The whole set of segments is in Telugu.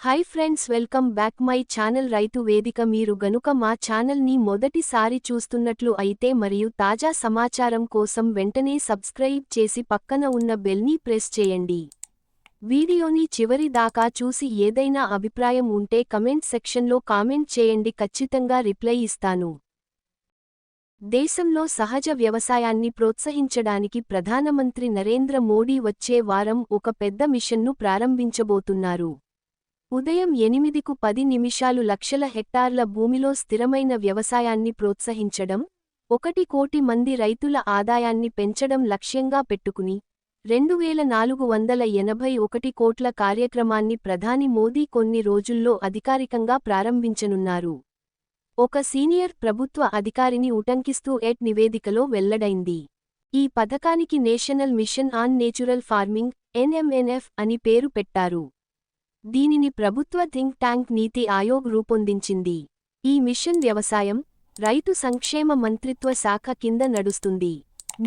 Hi friends welcome back my channel Raithu Vedika మీరు గనుక మా ఛానల్ని మొదటిసారి చూస్తున్నట్లు అయితే మరియు తాజా సమాచారం కోసం వెంటనే సబ్స్క్రైబ్ చేసి పక్కన ఉన్న బెల్ని ప్రెస్ చేయండి. వీడియోని చివరి దాకా చూసి ఏదైనా అభిప్రాయం ఉంటే కమెంట్ సెక్షన్లో కామెంట్ చేయండి ఖచ్చితంగా రిప్లై ఇస్తాను. దేశంలో సహజ వ్యవసాయాన్ని ప్రోత్సహించడానికి ప్రధానమంత్రి నరేంద్ర మోడీ వచ్చే వారం ఒక పెద్ద మిషన్ను ప్రారంభించబోతున్నారు. ఉదయం ఎనిమిదికు పది నిమిషాలు లక్షల హెక్టార్ల భూమిలో స్థిరమైన వ్యవసాయాన్ని ప్రోత్సహించడం ఒకటి కోటి మంది రైతుల ఆదాయాన్ని పెంచడం లక్ష్యంగా పెట్టుకుని రెండు వేల నాలుగు వందల ఎనభై ఒకటి కోట్ల కార్యక్రమాన్ని ప్రధాని మోదీ కొన్ని రోజుల్లో అధికారికంగా ప్రారంభించనున్నారు. ఒక సీనియర్ ప్రభుత్వ అధికారిని ఉటంకిస్తూ ఎట్ నివేదికలో వెల్లడైంది. ఈ పథకానికి national mission on natural farming NMNF అని పేరు పెట్టారు. దీనిని ప్రభుత్వ థింక్ ట్యాంక్ నీతి ఆయోగ్ రూపొందించింది. ఈ మిషన్ వ్యవసాయం రైతు సంక్షేమ మంత్రిత్వ శాఖ కింద నడుస్తుంది.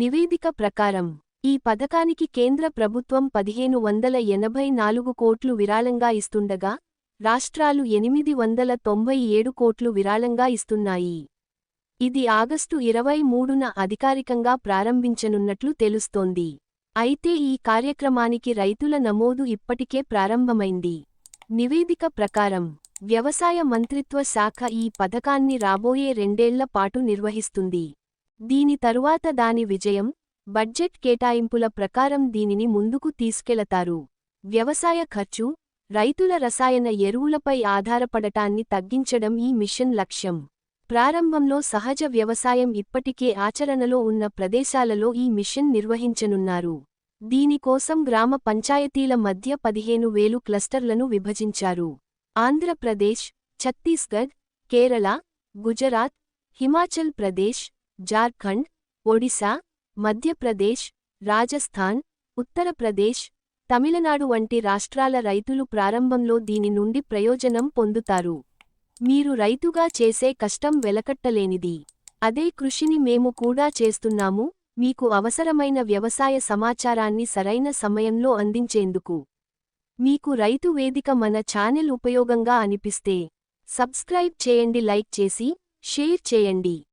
నివేదిక ప్రకారం ఈ పథకానికి కేంద్ర ప్రభుత్వం పదిహేను వందల ఎనభై నాలుగు కోట్లు విరాళంగా ఇస్తుండగా రాష్ట్రాలు ఎనిమిది వందల తొంభై ఏడు కోట్లు విరాళంగా ఇస్తున్నాయి. ఇది ఆగస్టు ఇరవై మూడున అధికారికంగా ప్రారంభించనున్నట్లు తెలుస్తోంది. అయితే ఈ కార్యక్రమానికి రైతుల నమోదు ఇప్పటికే ప్రారంభమైంది. నివేదిక ప్రకారం వ్యవసాయ మంత్రిత్వ శాఖ ఈ పథకాన్ని రాబోయే రెండేళ్ళ పాటు నిర్వహిస్తుంది. దీని తరువాత దాని విజయం బడ్జెట్ కేటాయింపుల ప్రకారం దీనిని ముందుకు తీసుకెళతారు. వ్యవసాయ ఖర్చు రైతుల రసాయన ఎరువులపై ఆధారపడటాన్ని తగ్గించడం ఈ మిషన్ లక్ష్యం. ప్రారంభంలో సహజ వ్యవసాయం ఇప్పటికే ఆచరణలో ఉన్న ప్రదేశాలలో ఈ మిషన్ నిర్వహించనున్నారు. దీనికోసం గ్రామ పంచాయతీల మధ్య పదిహేను వేలు క్లస్టర్లను విభజించారు. ఆంధ్రప్రదేశ్ ఛత్తీస్గఢ్ కేరళ గుజరాత్ హిమాచల్ ప్రదేశ్ జార్ఖండ్ ఒడిశా మధ్యప్రదేశ్ రాజస్థాన్ ఉత్తరప్రదేశ్ తమిళనాడు వంటి రాష్ట్రాల రైతులు ప్రారంభంలో దీని నుండి ప్రయోజనం పొందుతారు. మీరు రైతుగా చేసే కష్టం వెలకట్టలేనిది. అదే కృషిని మేము కూడా చేస్తున్నాము. మీకు అవసరమైన వ్యవసాయ సమాచారాన్ని సరైన సమయంలో అందించేందుకు. మీకు రైతు వేదిక మన ఛానెల్ ఉపయోగంగా అనిపిస్తే సబ్స్క్రైబ్ చేయండి లైక్ చేసి షేర్ చేయండి.